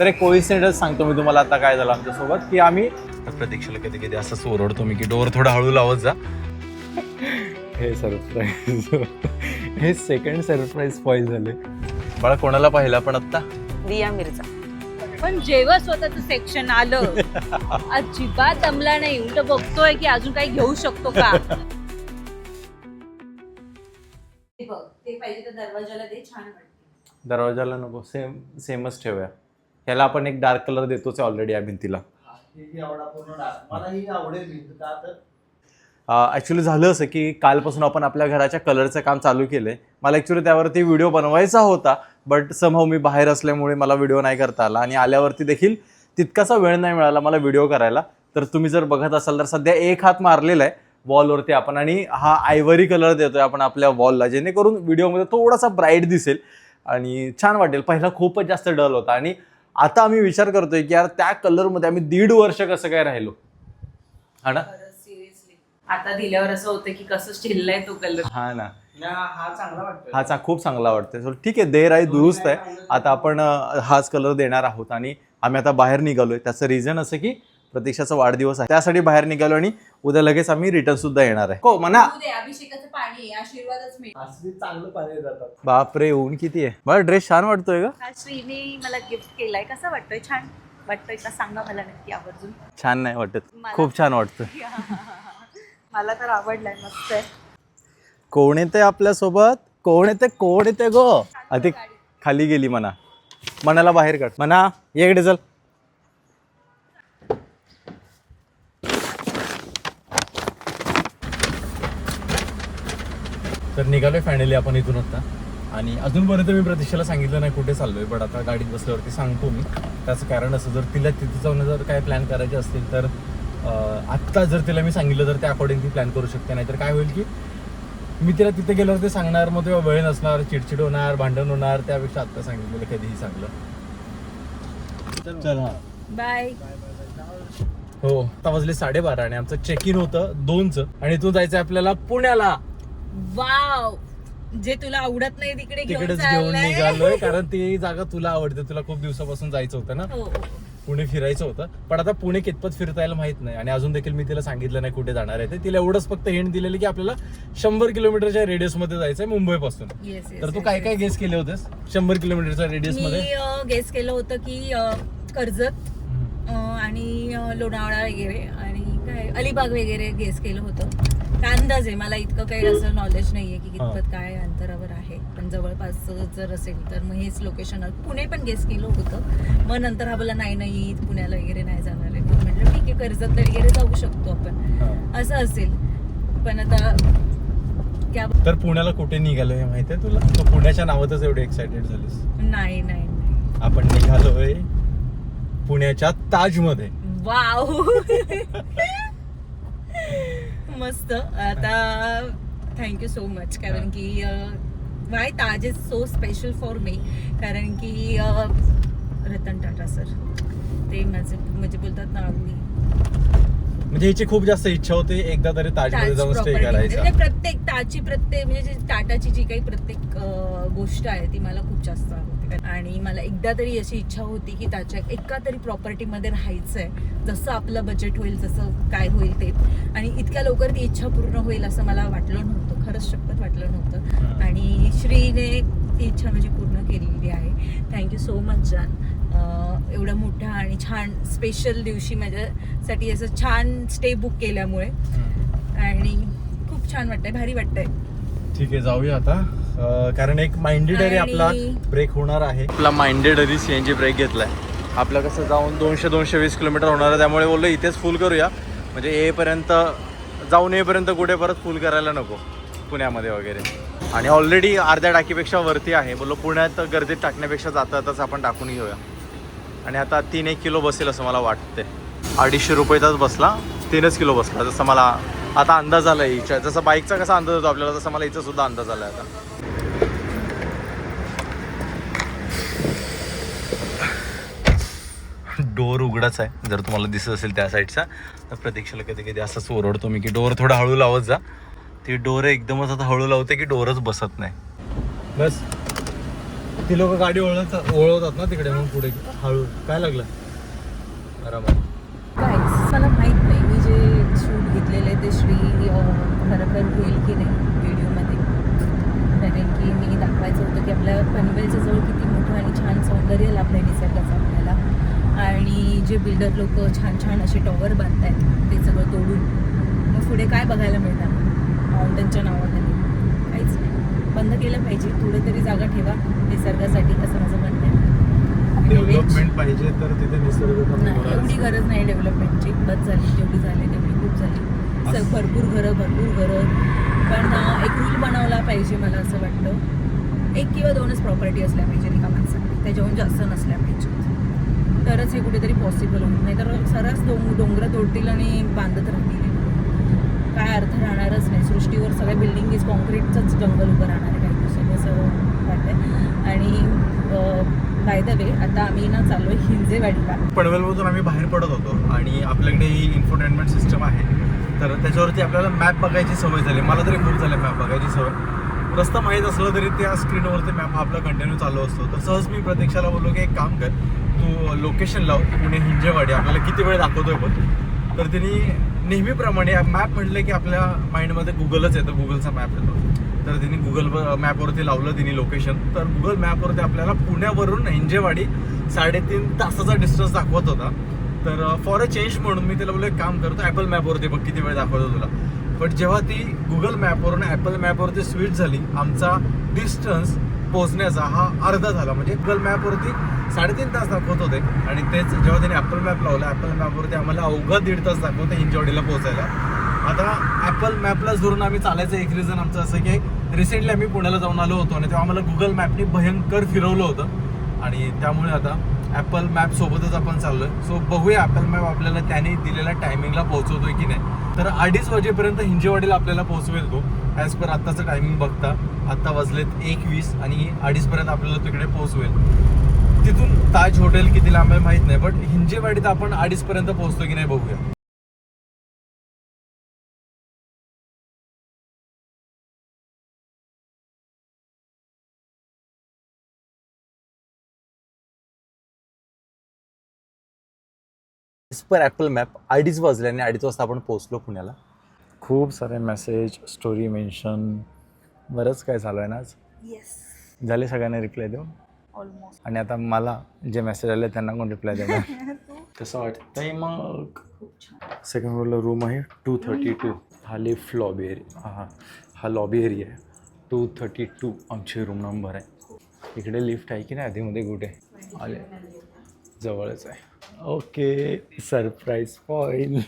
तर एक कोइन्सिडन्स सांगतो मी तुम्हाला आता काय झालं आमच्यासोबत की आम्ही प्रतीक्षेला कधी कधी असं ओरडतो मी की डोअर थोडा हळू लावत जा. हे सरप्राईज हे सेकंड सरप्राईज स्पॉईल झाले. बाळा कोणाला पाहिला पण आत्ता? दिया मिर्झा. पण जेव्हा स्वतःच सेक्शन आलं अजिबात दमला नाही. उलट बघतोय की अजून काही घेऊ शकतो का? ते पाहिजे तर दरवाजाला दे छान वाटते. दरवाजाला नको सेम सेमच ठेवूया. ह्याला आपण एक डार्क कलर देतोच ऑलरेडी या भिंतीला. मला आवडेल ॲक्च्युली झालं असं की कालपासून आपण आपल्या घराच्या कलरचं काम चालू केलंय. मला ॲक्च्युली त्यावरती व्हिडिओ बनवायचा होता बट समहाऊ मी बाहेर असल्यामुळे मला व्हिडिओ नाही करता आला. आणि आल्यावरती देखील तितकासा वेळ नाही मिळाला मला व्हिडिओ करायला. तर तुम्ही जर बघत असाल तर सध्या एक हात मारलेला आहे वॉलवरती आपण. आणि हा आयव्हरी कलर देतोय आपण आपल्या वॉलला जेणेकरून व्हिडिओमध्ये थोडासा ब्राईट दिसेल. आणि छान वाटेल. पहिला खूपच जास्त डल होता. आणि आता आम्ही विचार करतोय की यार त्या कलरमध्ये आम्ही दीड वर्ष कसं काय राहिलो? हा ना? सिरियसली आता दिल्यावर असं होतं की कसं चिल्लाय तो कलर. हा ना. हा चांगला वाटतो हा चा खूप चांगला वाटतोय. सो ठीक आहे देर आहे दुरुस्त आहे. आता आपण हाच कलर देणार आहोत आणि आम्ही आता बाहेर निघालोय. त्याचं रिझन असं की प्रतीक्षाचा वाढदिवस आहे. त्यासाठी बाहेर निघालो आणि उद्या लगेच आम्ही रिटर्न सुद्धा येणार आहे. हो म्हणा. अभिषेकाचं पाणी आशीर्वादच असली चांगलं पाणी जातात बापरे ऊन किती आहे. बरं ड्रेस छान वाटतोय का हा श्रीने मला गिफ्ट केलाय. कसा वाटतोय? छान वाटतोय का? सांगा मला नक्की आवर्जून. छान नाही वाटत. मला- खूप छान वाटतं मला तर आवडलाय मस्त आहे. कोण येते आपल्यासोबत? कोण येते? कोण येते गो? अति खाली गेली म्हणा. मनाला बाहेर काढ. म्हणा इकडे चल. तर निघालोय फायनली आपण इथून आता. आणि अजूनपर्यंत मी प्रतीक्षेला सांगितलं नाही कुठे चाललोय पण आता गाडीत बसल्यावरती सांगतो मी. त्याचं कारण असं जर तिला तिथे जाऊन जर काय प्लॅन करायचे असतील तर आत्ता जर तिला मी सांगितलं तर त्या अकॉर्डिंग ती प्लॅन करू शकते. नाहीतर काय होईल की मी तिला तिथे गेल्यावर ते सांगणार मग तेव्हा वेळ नसणार चिडचिड होणार भांडण होणार त्यापेक्षा आत्ता सांगितलेलं कधीही चांगलं. चल. हा बाय हो आता वाजले साडेबारा आणि आमचं चेक इन होतं दोनचं. आणि इथून जायचं आपल्याला पुण्याला. वाव. जे तुला आवडत नाही तिकडे घेऊन तिकडेच घेऊन चाललाय. निघालोय कारण ती जागा तुला आवडते. तुला खूप दिवसापासून जायचं होतं ना? हो, हो. पुणे फिरायचं होतं. पण आता पुणे कितपत फिरता यायला माहीत नाही. आणि अजून देखील मी तिला सांगितलं नाही कुठे जाणार आहे ते. तिला एवढंच फक्त हिंट दिलेली की आपल्याला शंभर किलोमीटरच्या रेडियसमध्ये जायचंय मुंबईपासून. Yes, yes, तर तू yes, काय yes. काय गेस केले होतेस शंभर किलोमीटरच्या रेडियसमध्ये मी गेस केलं होतं की अ, कर्जत अ, आणि अ, लोणावळा वगैरे आणि काय अलिबाग वगैरे गेस केलं होतं. अंदाज आहे. मला इतकं काही असं नॉलेज नाहीये की कितपत काय अंतरावर आहे. पण जवळपास जर असेल तर मग हेच लोकेशन पुणे पण गेस केलं होतं. मग नंतर हा बोला नाही नाही पुण्याला वगैरे नाही जाणार आहे. म्हटलं ठीक आहे कर्जतला वगैरे जाऊ शकतो आपण. असं असेल. पण आता क्या तर पुण्याला कुठे निघालो हे माहिती आहे तुला? तू पुण्याच्या नावातच एवढे एक्साइटेड झालीस. नाही नाही नाही. आपण निघालोय पुण्याच्या ताजमध्ये. वाव. मस्त. आता थँक्यू सो मच कारण की why Taj is so special for me कारण की रतन टाटा सर ते माझे म्हणजे बोलतात ना मी म्हणजे हिची खूप जास्त इच्छा होती एकदा तरी ताजमध्ये ताज जाऊन स्टे करायचा म्हणजे प्रत्येक ताची प्रत्येक म्हणजे टाटाची जी काही प्रत्येक गोष्ट आहे ती मला खूप जास्त आवडते. आणि मला एकदा तरी अशी इच्छा होती की त्याच्या एका तरी प्रॉपर्टीमध्ये राहायचंय. जसं आपलं बजेट होईल जसं काय होईल ते. आणि इतक्या लवकर ती इच्छा पूर्ण होईल असं मला वाटलं नव्हतं. खरंच शपथ वाटलं नव्हतं. आणि श्रीने ती इच्छा माझी पूर्ण केलेली आहे. थँक्यू सो मच जान अं, एवढ्या मोठ्या आणि छान स्पेशल दिवशी माझ्यासाठी असं छान स्टे बुक केल्यामुळे. आणि खूप छान वाटतंय. भारी वाटतंय. ठीक आहे जाऊया आता. कारण एक माइंडेडरी आपला ब्रेक होणार आहे. आपला माइंडेडरी सीएनजी ब्रेक घेतलाय. आपलं कसं जाऊन दोनशे दोनशे वीस किलोमीटर होणार आहे त्यामुळे बोललो इथेच फुल करूया. म्हणजे येईपर्यंत जाऊन येईपर्यंत कुठे परत फुल करायला नको पुण्यामध्ये वगैरे. आणि ऑलरेडी अर्ध्या टाकीपेक्षा वरती आहे. बोललो पुण्यात गर्दीत टाकण्यापेक्षा जाता जाताच आपण टाकून घेऊया. आणि आता तीन एक किलो बसेल असं मला वाटते अडीचशे रुपयाचाच बसला तीनच किलो बसला जसं मला आता अंदाज आला हिच्या. जसं बाईकचा कसा अंदाज होतो आपल्याला तसं मला हिचा सुद्धा अंदाज आला आता. डोर उघडाच आहे. जर तुम्हाला दिसत असेल त्या साईडचा तर प्रतीक्षेला कधी कधी असंच ओरडतो मी की डोर थोडा हळू लावत जा. ती डोर एकदमच आता हळू लावते की डोरच बसत नाही. बस. ती लोक गाडी वळवतात वळवतात ना तिकडे मग पुढे. हळू. काय लागलं? आरामात काहीच मला माहीत नाही मी जे शूट घेतलेले ते श्री अं, खरोखर घेईल की नाही व्हिडिओमध्ये कारण की मी दाखवायचं होतं की आपल्या पनवेलच्या जवळ किती मोठं आणि छान सौंदर्य लाभलं आहे निसर्गाचं आपल्याला आणि जे बिल्डर लोक छान छान असे टॉवर बांधतायत ते सगळं तोडून. मग पुढे काय बघायला मिळणार? माउंटनच्या नावाखाली. काहीच नाही. बंद केलं पाहिजे. थोडं तरी जागा ठेवा. निसर्गासाठी असं माझं म्हणणं आहे. डेव्हलपमेंट पाहिजे तर तिथे निसर्ग एवढी गरज नाही डेव्हलपमेंटची बस झाली. जेवढी झाली तेवढी खूप झाली. स- भरपूर घरं भरपूर घरं. पण एक रूल बनवला पाहिजे मला असं वाटतं. एक किंवा दोनच प्रॉपर्टी असल्या पाहिजे एका त्याच्याहून जास्त नसल्या पाहिजेत तरच हे कुठेतरी पॉसिबल होईल नाहीतर सरस डोंग डोंगरं तोडतील आणि बांधत राहतील. काय अर्थ राहणारच नाही. सृष्टीवर सगळ्या बिल्डिंग कॉन्क्रीटचंच जंगल उभं राहणार आहे काही दिवसांनी असं वाटतंय. आणि बाय द वे आता आम्ही ना चाललो आहे हिंजेवाडीला. पनवेलमधून आम्ही बाहेर पडत होतो आणि आपल्याकडे ही इन्फोटेनमेंट सिस्टम आहे. तर त्याच्यावरती आपल्याला मॅप बघायची सवय झाली. मला तरी खूप झाली मॅप बघायची सवय. रस्ता माहीत असलं तरी त्या स्क्रीनवरती मॅप आपला कंटिन्यू चालू असतो. तर सहज मी प्रत्यक्षाला बोललो की एक काम कर तू लोकेशन लाव पुणे हिंजेवाडी. आपल्याला किती वेळ दाखवतोय पण तर त्यांनी नेहमीप्रमाणे मॅप म्हटलं की आपल्या माइंडमध्ये गुगलच येतं. गुगलचा मॅप येतो. तर त्यांनी गुगल मॅपवरती लावलं त्यांनी लोकेशन तर गुगल मॅपवरती आपल्याला पुण्यावरून हिंजेवाडी साडेतीन तासाचा डिस्टन्स दाखवत होता. तर फॉर अ चेंज म्हणून मी त्याला बोललो एक काम करतो ॲपल मॅपवरती बघ किती वेळ दाखवतो तुला. बट जेव्हा ती गुगल मॅपवरून ॲपल मॅपवरती स्विच झाली आमचा डिस्टन्स पोहोचण्याचा हा अर्धा झाला. म्हणजे गुगल मॅपवरती साडेतीन तास दाखवत होते. आणि तेच जेव्हा त्यांनी ॲपल मॅप लावला ॲपल मॅपवरती आम्हाला अवघा दीड तास दाखवते हिंजवाडीला पोहोचायला. आता ॲपल मॅपलाच धरून आम्ही चालायचं एक रिझन आमचं असं की रिसेंटली आम्ही पुण्याला जाऊन आलो होतो आणि तेव्हा आम्हाला गुगल मॅपने भयंकर फिरवलं होतं. आणि त्यामुळे आता ॲपल मॅप सोबतच आपण चाललोय. सो बघूया ॲपल मॅप आपल्याला त्याने दिलेल्या टायमिंगला पोहोचवतोय की नाही. तर अडीच वाजेपर्यंत हिंजेवाडीला आपल्याला पोहोचवेल तो. ॲज पर आत्ताचं टायमिंग बघता आत्ता वाजलेत एक वीस आणि अडीचपर्यंत आपल्याला तिकडे पोहोचवेल. तिथून ताज हॉटेल किती लांब आहे माहीत नाही बट हिंजेवाडीत आपण अडीचपर्यंत पोहोचतो की नाही बघूया. पर ॲपल मॅप अडीच वाजले आणि अडीच वाजता आपण पोहोचलो पुण्याला. खूप सारे मेसेज स्टोरी मेन्शन बरंच काय चालू आहे ना आज? येस झाले सगळ्यांना रिप्लाय देऊन? ऑलमोस्ट आणि आता मला जे मेसेज आले त्यांना कोण रिप्लाय देणार? कसं वाटतंय मग? खूप छान. सेकंड फ्लोअरला रूम आहे टू थर्टी टू हा लिफ्ट लॉबी एरिया हा हा. लॉबी एरिया आहे. टू थर्टी टू आमची रूम नंबर आहे. इकडे लिफ्ट आहे की नाही? आधीमध्ये कुठे? आले. जवळच आहे. ओके सरप्राईज पॉईल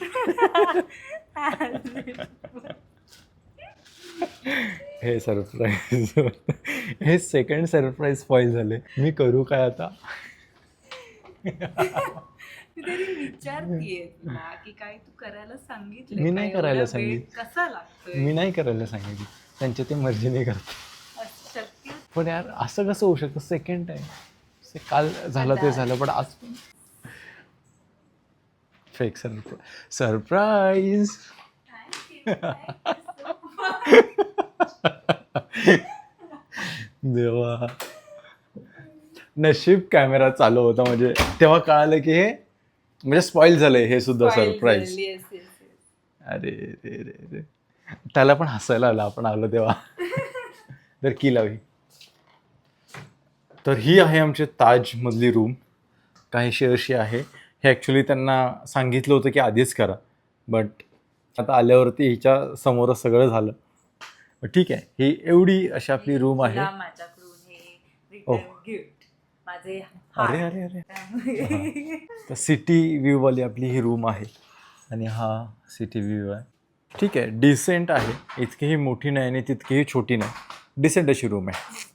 हे सरप्राईज हे सेकंड सरप्राईज पॉईल झाले. मी करू काय आता? तरी विचारतीये तुला की काय तू करायला सांगितलं मी नाही करायला सांगित- कसा लागतोय? मी नाही करायला सांगितलं. त्यांच्या ते मर्जीने करतात शक्य? पण यार असं कसं होऊ शकतं? सेकंड टाइम काल झालं ते झालं पण आज फेक सरप्राईज सरप्राईज देवा. नशीब कॅमेरा चालू होता म्हणजे तेव्हा कळालं की हे म्हणजे स्पॉइल झालंय हे सुद्धा सरप्राईज अरे रे रे रे. त्याला पण हसायला आलं आपण आलो तेव्हा. तर की लावी? तर ही आहे आमची ताजमधली रूम काहीशी अशी आहे. हे ॲक्च्युली त्यांना सांगितलं होतं की आधीच करा. बट आता आल्यावरती हिच्या समोरच सगळं झालं. ठीक आहे. ही एवढी अशी आपली रूम आहे. तुला माझ्याकडून हे ओ. रिटर्न गिफ्ट माझे अरे अरे अरे. तर सिटी व्ह्यूवाली आपली ही रूम आहे. आणि हा सिटी व्ह्यू आहे. ठीक आहे. डिसेंट आहे. इतकीही मोठी नाही आणि तितकीही छोटी नाही. डिसेंट अशी रूम आहे.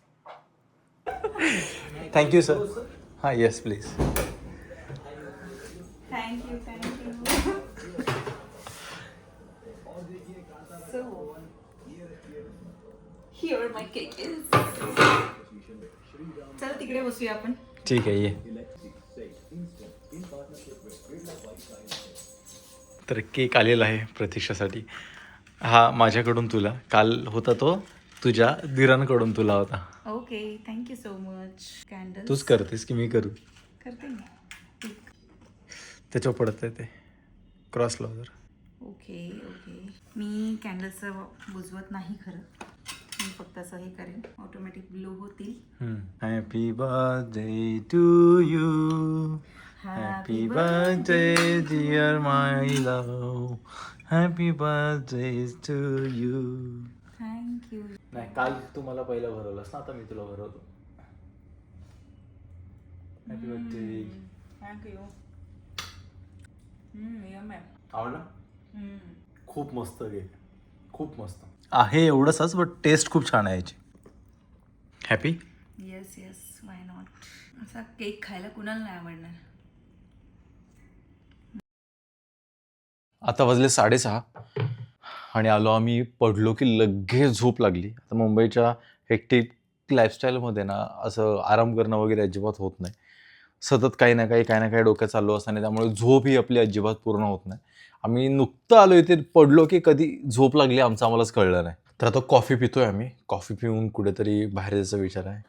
थँक्यू सर हां yes please thank you thank you so here my cake is चल तिकडे बसूया आपण. ठीक आहे ये. तर केक आलेला आहे प्रतीक्षासाठी. हा माझ्याकडून तुला. काल होता तो तुझ्या दिरांकडून तुला होता. Okay thank you so much candle तूच करतेस की मी करू? करते मी. त्याच्यावर पडत आहे ते. क्रॉस लाव जर. ओके ओके मी कॅन्डल्सचं बुजवत नाही खरं. मी फक्त असं हे करेन. ऑटोमॅटिक ग्लो होतील. Happy birthday to you happy birthday dear my love happy birthday to you thank you नाही काल तू मला पहिलं भरवलंस ना आता मी तुला भरवतो. हॅपी बर्थडे थँक्यू आवडलं? हम्म. खूप मस्त केक खूप मस्त. आहे एवढंच बट टेस्ट खूप छान आहे याची. Happy yes yes why not असा केक खायला कुणाला नाही आवडणार. आता वाजले साडेसहा आणि आलो आम्ही पडलो की लगेच झोप लागली. आता मुंबईच्या हेक्टिक लाईफस्टाईलमध्ये ना असं आराम करणं वगैरे अजिबात होत नाही. सतत काही ना काही काही ना काही डोक्यात चालू असताना त्यामुळे झोप ही आपली अजिबात पूर्ण होत नाही. आम्ही नुकतं आलो इथे पडलो की कधी झोप लागली आमचं आम्हालाच कळलं नाही. तर आता कॉफी पितोय आम्ही. कॉफी पिऊन कुठेतरी बाहेर जायचा विचार आहे.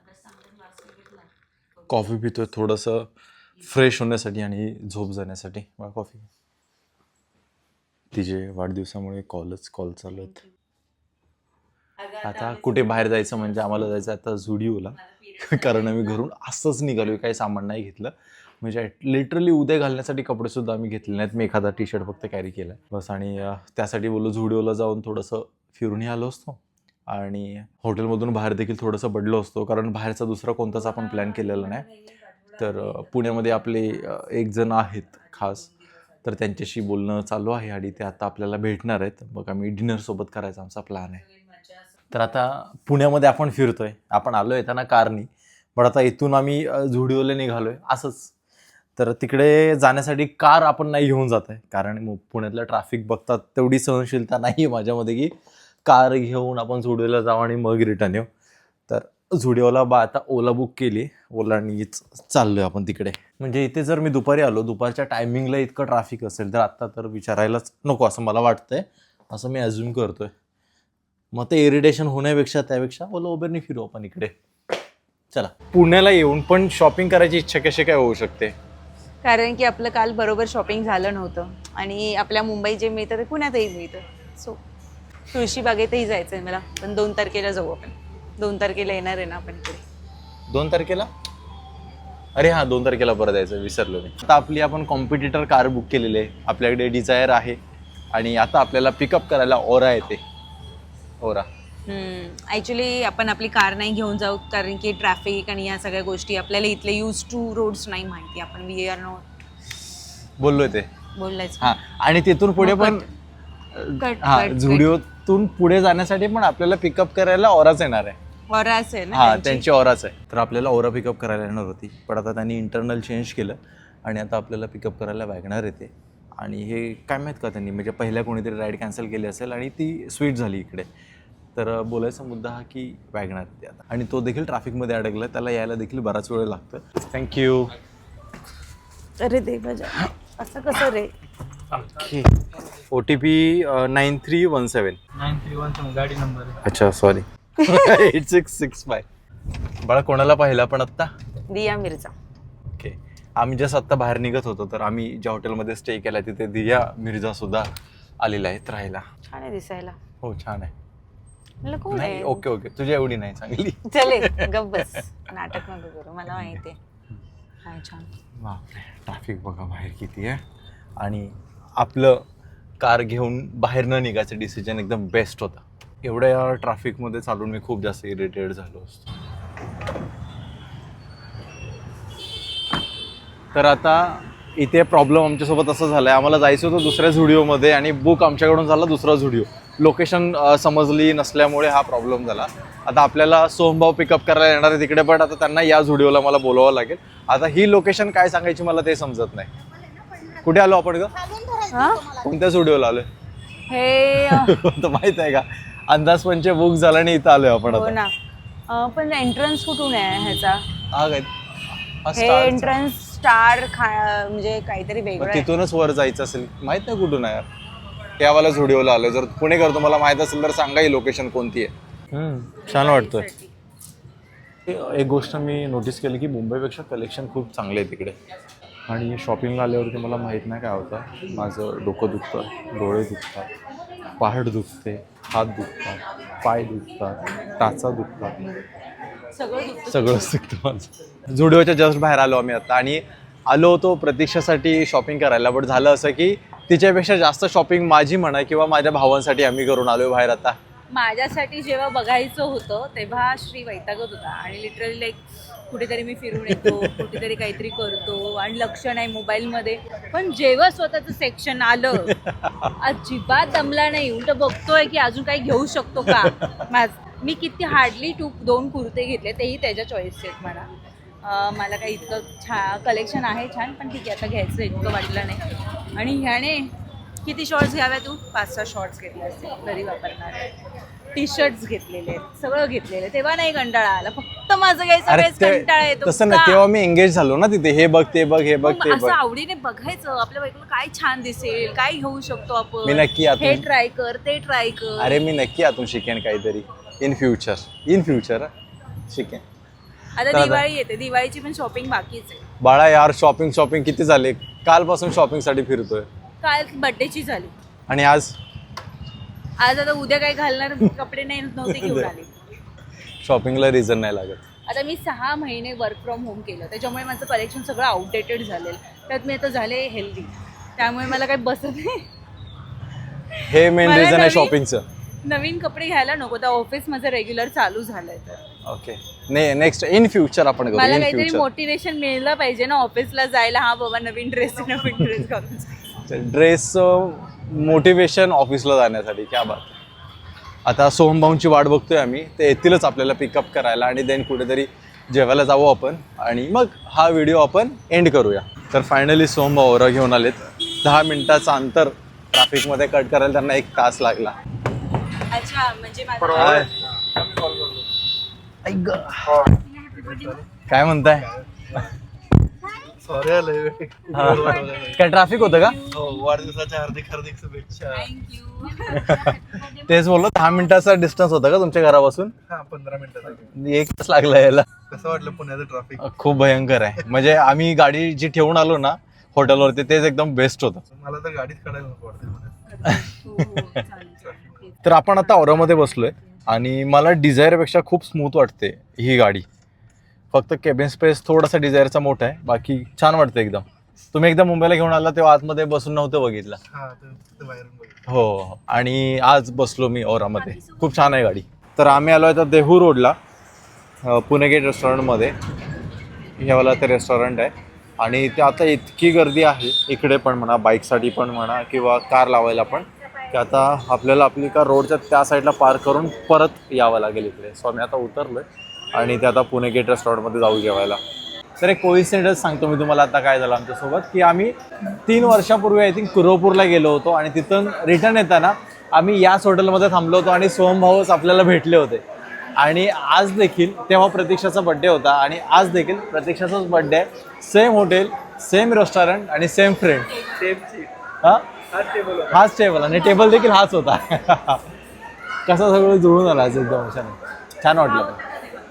कॉफी पितोय थोडंसं फ्रेश होण्यासाठी आणि झोप जाण्यासाठी. मला कॉफी. तिचे वाढदिवसामुळे कॉलच कॉल चालू आहेत. आता कुठे बाहेर जायचं म्हणजे आम्हाला जायचं आता झुडिओला. कारण आम्ही घरून असंच निघालो काही सामान नाही घेतलं. म्हणजे लिटरली उद्या घालण्यासाठी कपडे सुद्धा आम्ही घेतले नाहीत. मी एखादा टी शर्ट फक्त कॅरी केला बस आणि त्यासाठी बोललो झुडिओला जाऊन थोडंसं फिरूनही आलो असतो. आणि हॉटेलमधून बाहेर देखील थोडंसं बडलो असतो कारण बाहेरचा दुसरा कोणताच आपण प्लॅन केलेला नाही. तर पुण्यामध्ये आपले एक जण आहेत खास. तर त्यांच्याशी बोलणं चालू आहे आणि ते आता आपल्याला भेटणार आहेत. मग आम्ही डिनरसोबत करायचा आमचा प्लॅन आहे. तर आता पुण्यामध्ये आपण फिरतोय. आपण आलो आहे त्यांना कारनी. पण आता इथून आम्ही झुडिओला निघालो निघालोय. असंच. तर तिकडे जाण्यासाठी कार आपण नाही घेऊन जात आहे. कारण मग पुण्यातलं ट्रॅफिक बघतात तेवढी सहनशीलता नाही आहे माझ्यामध्ये की कार घेऊन आपण झुडिओला जाऊ आणि मग रिटर्न येऊ. तर झुडिओला बा आता ओला बुक केली. ओलानीच चाललोय आपण तिकडे. म्हणजे इथे जर मी दुपारी आलो दुपारच्या टायमिंगला इतकं ट्रॅफिक असेल तर आत्ता तर विचारायलाच नको असं मला वाटतंय. असं मी अज्युम करतोय. मग ते इरिटेशन होण्यापेक्षा त्यापेक्षा ओला उबेरने फिरू आपण इकडे. चला. पुण्याला येऊन पण शॉपिंग करायची इच्छा कशी काय होऊ शकते? कारण की आपलं काल बरोबर शॉपिंग झालं नव्हतं. आणि आपल्या मुंबई जे मिळतं ते पुण्यातही मिळतं. सो तुळशीबागेतही जायचं आहे मला. पण दोन तारखेला जाऊ आपण. दोन तारखेला येणार आहे ना आपण इकडे. दोन तारखेला? अरे हां दोन तारखेला परत यायचं विसरलो मी. आता आपली आपण कॉम्पिटिटर कार बुक केलेली आहे. आपल्याकडे डिझायर आहे. आणि आता आपल्याला पिकअप करायला ओरा येते. ओरा ॲक्च्युली आपण आपली कार नाही घेऊन जाऊ कारण की ट्रॅफिक आणि या सगळ्या गोष्टी आपल्याला इथले यूज टू रोड्स नाही माहिती. आपण वी आर नॉट बोललोय ते. बोललायच हां. आणि तिथून पुढे पण कट हा कट झुडिओतून पुढे जाण्यासाठी पण आपल्याला पिकअप करायला ओराच येणार आहे. बरं असेल ना हा त्यांची? त्यांची ओराच आहे. तर आपल्याला ओरा पिकअप करायला येणार होती. पण आता त्यांनी इंटरनल चेंज केलं आणि आता आपल्याला पिकअप करायला वॅगणार येते आणि हे काय माहीत का त्यांनी? म्हणजे पहिल्या कोणीतरी राईड कॅन्सल केली असेल आणि ती स्वीट झाली इकडे. तर बोलायचा मुद्दा हा की वॅगणार येते आता. आणि तो देखील ट्रॅफिकमध्ये अडकला त्याला यायला देखील बराच वेळ लागतो थँक्यू अरे देवाजा असं कसं रे? Okay. O T P nine three one seven nine three one गाडी नंबर अच्छा sorry eight six six five बाळा कोणाला पाहिला पण आत्ता? दिया मिर्झा. ओके आम्ही जस्ट आत्ता बाहेर निघत होतो तर आम्ही ज्या हॉटेलमध्ये स्टे केला तिथे दिया मिर्झा सुद्धा आलेला आहेत राहायला. छान आहे दिसायला. हो छान आहे. म्हणलं कोण नाही आहे? Okay okay. तुझ्या एवढी नाही चांगली. चले गप बस. नाटक नको करू मला माहिती आहे. हाय छान. बापरे ट्रॅफिक बघा बाहेर किती आहे. आणि आपलं कार घेऊन बाहेर न निघायचं डिसिजन एकदम बेस्ट होता. एवढ्या ट्रॅफिकमध्ये चालून मी खूप जास्त इरिटेट झालो असतो. तर आता इथे प्रॉब्लेम आमच्यासोबत असं झालं आहे आम्हाला जायचं होतं दुसऱ्या झुडिओमध्ये आणि बुक आमच्याकडून झाला दुसरा झुडिओ लोकेशन समजली नसल्यामुळे हा प्रॉब्लेम झाला. आता आपल्याला सोमभाव पिकअप करायला येणार आहे तिकडे पण आता त्यांना या झुडिओला मला बोलावं लागेल. आता ही लोकेशन काय सांगायची मला ते समजत नाही. कुठे आलो आपण ग? हा? कोणत्या स्टुडिओला आलोय? हे अ, तर माहीत आहे का? अंदाज पंच बुक झाला आणि इथं आलोय आपण हो आता. ना. अ, पण एंट्रन्स कुठून आहे ह्याचा? हा काय? हा हे star चा. एंट्रन्स स्टार खा म्हणजे काहीतरी मग वेगळं आहे. तिथूनच वर जायचं असेल. माहीत नाही कुठून आहे. यार त्यावाला झुडिओला आलोय. जर पुणेकर तुम्हाला माहीत असेल तर सांगा ही लोकेशन कोणती आहे. छान वाटतंय. एक गोष्ट मी नोटीस केली की मुंबईपेक्षा कलेक्शन खूप चांगलं आहे तिकडे. आणि शॉपिंगला आल्यावरती मला माहीत नाही काय होतं. माझं डोकं दुखतं डोळे दुखतात पहाड दुखते हात दुखतात पाय दुखतात टाचा दुखतात. सगळं दुखतं. सगळंच दुखतं माझं. जुडिओच्या जस्ट बाहेर आलो आम्ही आता. आणि आलो होतो प्रतीक्षासाठी शॉपिंग करायला. बट झालं असं की तिच्यापेक्षा जास्त शॉपिंग माझी म्हणा किंवा माझ्या भावांसाठी आम्ही करून आलो बाहेर आता. माझ्यासाठी जेव्हा बघायचं होतं तेव्हा श्री वैतागत होता. आणि लिटरली लाईक कुठेतरी मी फिरून येतो कुठेतरी काहीतरी करतो आणि लक्ष नाही मोबाईलमध्ये. पण जेव्हा स्वतःचं सेक्शन आलं अजिबात दमला नाही. उलट बघतोय की अजून काही घेऊ शकतो का? माझ मी किती हार्डली टू दोन कुर्ते घेतले तेही त्याच्या चॉईसचे आहेत म्हणा. मला काही इतकं छान कलेक्शन आहे छान पण ठीक आहे आता घ्यायचं इतकं वाटलं नाही. आणि ह्याने किती शॉर्ट्स घ्याव्या तू? पाच सहा शॉर्ट्स घेतले असते घरी वापरणारे टी शर्ट्स घेतलेले सगळं घेतलेलं तेव्हा नाही कंटाळा आला फक्त माझं घ्यायचं वेळेस कंटाळा येतो. तसं नाही? तेव्हा मी एंगेज झालो ना तिथे हे बघ ते बघ हे बघ ते असं बघ. आवडीने बघायचं आपल्या बायकोला काय छान दिसेल काय घेऊ शकतो आपण? मी नक्की आतून- हे ट्राय कर ते ट्राय कर. अरे मी नक्की आतून शिकेन काहीतरी. इन फ्युचर इन फ्युचर शिकेन. आता दिवाळी येते दिवाळीची पण शॉपिंग बाकीच आहे. बाळा यार शॉपिंग शॉपिंग किती झाले? कालपासून शॉपिंगसाठी फिरतोय. काल बर्थडेची झाली. आणि आज? आज आता उद्या काय घालणार कपडे नाही नव्हते घेऊन आले. शॉपिंगला रिझन नाही लागत. आता मी सहा महिने वर्क फ्रॉम होम केलं. त्याच्यामुळे माझं कलेक्शन सगळं आउटडेटेड झालेलं. त्यात मी आता झाले हेल्दी त्यामुळे मला काही बसत नाही. हे मेन मला रिझन आहे नवीन- शॉपिंगचं नवीन कपडे घ्यायला नको. तर ऑफिस माझं रेग्युलर चालू झालंय तर. ओके नाही नेक्स्ट इन फ्युचर आपण करू मला इन काहीतरी फ्युचर मोटिवेशन मिळलं पाहिजे ना ऑफिसला जायला. हा बाबा नवीन ड्रेस नवीन ड्रेस घालून. ड्रेस मोटिवेशन ऑफिसला जाण्यासाठी क्या बात. आता सोहमभाऊंची वाट बघतोय आम्ही ते येतीलच आपल्याला पिकअप करायला आणि देन कुठेतरी जेवायला जाऊ आपण. आणि मग हा व्हिडिओ आपण एंड करूया. तर फायनली सोहमभाऊ ओरा घेऊन आलेत. दहा मिनिटाचं अंतर ट्रॅफिकमध्ये कट करायला त्यांना एक तास लागला. अच्छा म्हणजे माझं हाय. ऐक ग. काय म्हणताय? सॉरी आलंय. काय ट्रॅफिक होतं का? हो वाढदिवसाच्या हार्दिक हार्दिक शुभेच्छा. थँक्यू तेच बोललो दहा मिनिटाचा डिस्टन्स होता का तुमच्या घरापासून? हा पंधरा मिनिटाचा. एक तास लागला यायला. कसं वाटलं पुण्याचं ट्रॅफिक खूप भयंकर आहे. म्हणजे आम्ही गाडी जी ठेवून आलो ना हॉटेलवरती तेच एकदम बेस्ट होतं. मला तर गाडीच काढायला नको वाटते. तर आपण आता औरामध्ये बसलोय आणि मला डिझायरपेक्षा खूप स्मूथ वाटते ही गाडी. फक्त केबिन स्पेस थोडासा डिझायरचा मोठा आहे. बाकी छान वाटतं एकदम. तुम्ही एकदा मुंबईला घेऊन आला तेव्हा आतमध्ये बसून नव्हतं बघितलं. हा ते ते बाहेरून बघितलं. आणि आज बसलो मी औरामध्ये. खूप छान आहे गाडी. तर आम्ही आलो आता देहू रोडला पुणे गेट रेस्टॉरंटमध्ये ह्यावाला ते रेस्टॉरंट आहे. आणि ते आता इतकी गर्दी आहे इकडे पण म्हणा बाईकसाठी पण म्हणा किंवा कार लावायला पण. की आता आपल्याला आपली कार रोडच्या त्या साईडला पार्क करून परत यावं लागेल इकडे. सो आम्ही आता उतरलोय आणि ते आता पुणे गेट रेस्टॉरंटमध्ये जाऊ जेवायला. तर एक कोइन्सिडन्स सांगतो मी तुम्हाला आता काय झालं आमच्यासोबत की आम्ही तीन वर्षापूर्वी आय थिंक कुरोपूरला गेलो होतो आणि तिथून रिटर्न येताना आम्ही याच हॉटेलमध्ये थांबलो होतो आणि सोमभाऊच आपल्याला भेटले होते. आणि आज देखील तेव्हा प्रतीक्षाचा बड्डे होता आणि आज देखील प्रतीक्षाचाच बड्डे आहे. सेम हॉटेल सेम रेस्टॉरंट आणि सेम फ्रेंड हा? हाच टेबल आणि टेबल देखील हाच होता. कसं सगळं जुळून आला आज एकदम छान छान वाटलं.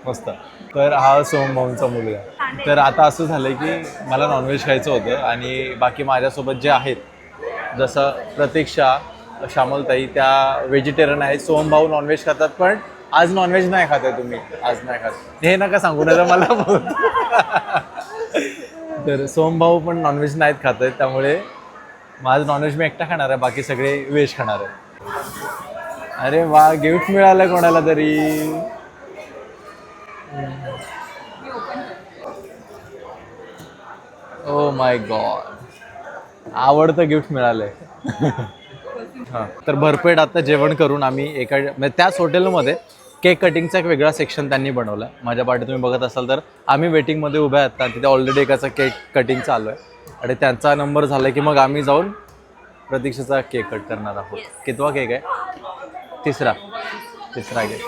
मस्त. तर हा सोमभाऊंचा मुलगा. तर आता असं झालं की मला नॉनव्हेज खायचं होतं आणि बाकी माझ्यासोबत जे आहेत जसं प्रतीक्षा श्यामलताई त्या व्हेजिटेरियन आहेत. सोमभाऊ नॉनव्हेज खातात पण आज नॉनव्हेज नाही खात आहे तुम्ही. आज नाही खात. हे नका सांगू नका मला तर तर सोमभाऊ पण नॉनव्हेज नाहीत खात आहेत त्यामुळे माझं नॉनव्हेज मी एकटा खाणार आहे बाकी सगळे व्हेज खाणार आहे. अरे वा गिफ्ट मिळालं कोणाला तरी. ओ माय गॉड आवडतं गिफ्ट मिळालंय. हां. तर भरपेट आता जेवण करून आम्ही एका म्हणजे त्याच हॉटेलमध्ये केक कटिंगचा एक वेगळा सेक्शन त्यांनी बनवला. माझ्या पाठी तुम्ही बघत असाल तर आम्ही वेटिंगमध्ये उभ्या आहात ना, तिथे ऑलरेडी एकाचा केक कटिंग चालू आहे. आणि त्यांचा नंबर झाला की मग आम्ही जाऊन प्रतीक्षेचा केक कट करणार आहोत. कितवा केक आहे? तिसरा. तिसरा केक.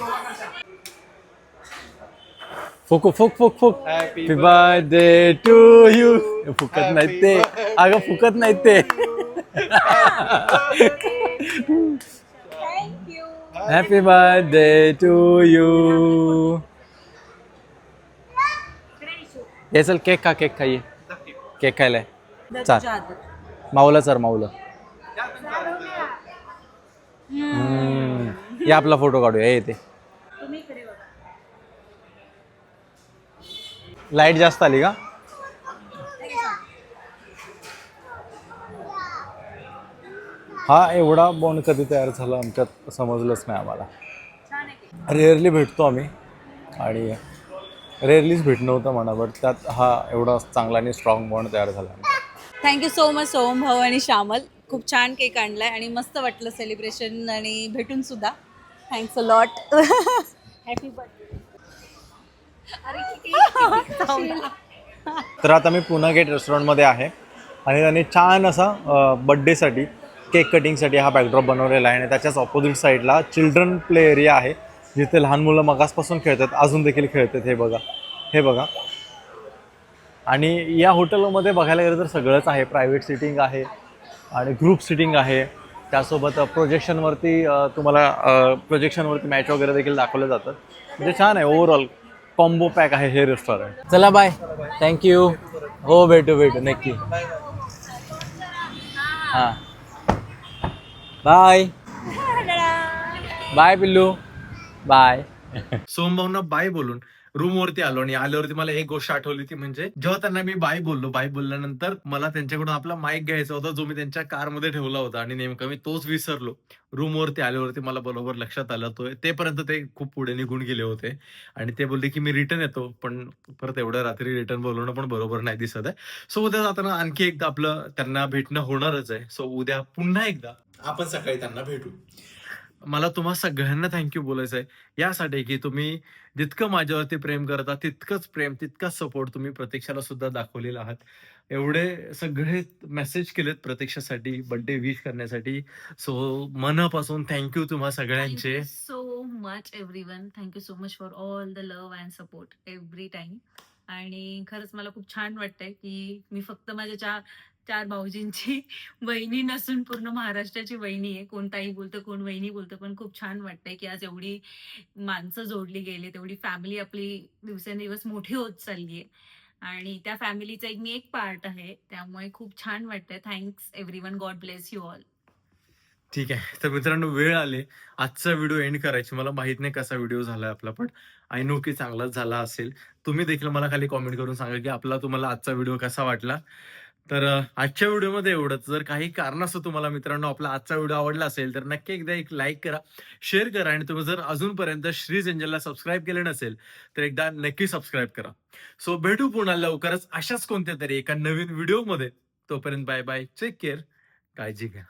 फुक फुक फुक फुक. हॅपी बर्थडे टू यू फुकत नाहीत ते. अगं फुकत नाहीत ते. हॅपी बर्थडे टू यू हे चल केक खा केक खाइए केक खायला चाल. माऊला सर माऊला. या आपला फोटो काढूया येते लाइट जास्त आली का? हा एवढा बॉन्ड कधी तयार झाला आमच्यात समजलंच नाही आम्हाला. रेअरली भेटतो आम्ही. आणि रेअरलीच भेटणं होतं म्हणा बट त्यात हा एवढा चांगला आणि स्ट्रॉंग बॉन्ड तयार झाला थँक्यू सो मच सोहम भाऊ आणि श्यामल. खूप छान केक आणलाय आणि मस्त वाटलं सेलिब्रेशन आणि भेटून सुद्धा. थँक्स अ लॉट हॅपी तर आता मी पुन्हा गेट रेस्टॉरंटमध्ये आहे. आणि त्यांनी छान असा बड्डेसाठी केक कटिंगसाठी हा बॅकड्रॉप बनवलेला आहे आणि त्याच्याच ऑपोजिट साईडला चिल्ड्रन प्ले एरिया आहे जिथे लहान मुलं मगासपासून खेळतात अजून देखील खेळतात हे बघा. हे बघा. आणि या हॉटेलमध्ये बघायला गेलं तर सगळंच आहे. प्रायव्हेट सिटिंग आहे आणि ग्रुप सिटिंग आहे. त्यासोबत प्रोजेक्शनवरती तुम्हाला प्रोजेक्शनवरती मॅच वगैरे देखील दाखवलं जातं. म्हणजे छान आहे. ओव्हरऑल कॉम्बो पॅक आहे हे रेस्टॉरंट चला बाय थँक्यू हो भेटू भेटू. नक्की. हां. बाय. बाय पिल्लू. बाय. सोमभावना बाय बोलून रूम वरती आलो आणि आल्यावरती मला एक गोष्ट आठवली ती म्हणजे जेव्हा त्यांना मी बाय बोललो बाय बोलल्यानंतर मला त्यांच्याकडून आपला माईक घ्यायचा होता जो मी त्यांच्या कारमध्ये ठेवला होता आणि नेमकं मी तोच विसरलो. रूम वरती आल्यावरती मला बरोबर लक्षात आलं तो तेपर्यंत ते खूप पुढे निघून गेले होते. आणि ते बोलले की मी रिटर्न येतो पण परत एवढ्या रात्री रिटर्न बोलवणं पण बरोबर नाही दिसत आहे. सो उद्या जाताना आणखी एकदा आपलं त्यांना भेटणं होणारच आहे. सो उद्या पुन्हा एकदा आपण सकाळी त्यांना भेटू. मला तुम्हा सगळ्यांना थँक्यू बोलायचं आहे यासाठी की तुम्ही जितकं माझ्यावरती प्रेम करता तितकंच प्रेम तितकाच सपोर्ट तुम्ही प्रतीक्षाला सुद्धा दाखवलेला आहात. एवढे सगळे मेसेज केलेत प्रतीक्षासाठी बर्थडे विश करण्यासाठी. सो मनापासून थँक्यू तुम्हा सगळ्यांचे. So much everyone thank you so much for all the love and support every time आणि खरंच मला खूप छान वाटतंय की मी फक्त माझ्या चार भाऊजींची वहिनी नसून पूर्ण महाराष्ट्राची वहिनी आहे. कोणताही बोलतं कोण वहिनी बोलतं पण खूप छान वाटतंय की आज एवढी माणसं जोडली गेली तेवढी फॅमिली आपली दिवसेंदिवस मोठी होत चालली आहे. आणि त्या फॅमिलीचा एक मी एक पार्ट आहे. त्यामुळे खूप छान वाटतंय. Thanks everyone God bless you all ठीक आहे. तर मित्रांनो वेळ आले. आजचा व्हिडिओ एंड करायची. मला माहीत नाही कसा व्हिडिओ झालाय आपला पण आय नो की चांगलाच झाला असेल. तुम्ही देखील मला खाली कॉमेंट करून सांगा की आपला तुम्हाला आजचा व्हिडिओ कसा वाटला? तर आजच्या व्हिडिओमध्ये एवढंच. जर काही कारण असं तुम्हाला मित्रांनो आपला आजचा व्हिडिओ आवडला असेल तर नक्की एकदा एक लाईक करा शेअर करा आणि तुम्ही जर अजूनपर्यंत श्रीज एंजलला सबस्क्राईब केलं नसेल तर एकदा नक्की सबस्क्राईब करा. सो भेटू पुन्हा लवकरच अशाच कोणत्या तरी एका नवीन व्हिडिओमध्ये. तोपर्यंत बाय बाय टेक केअर काळजी घ्या.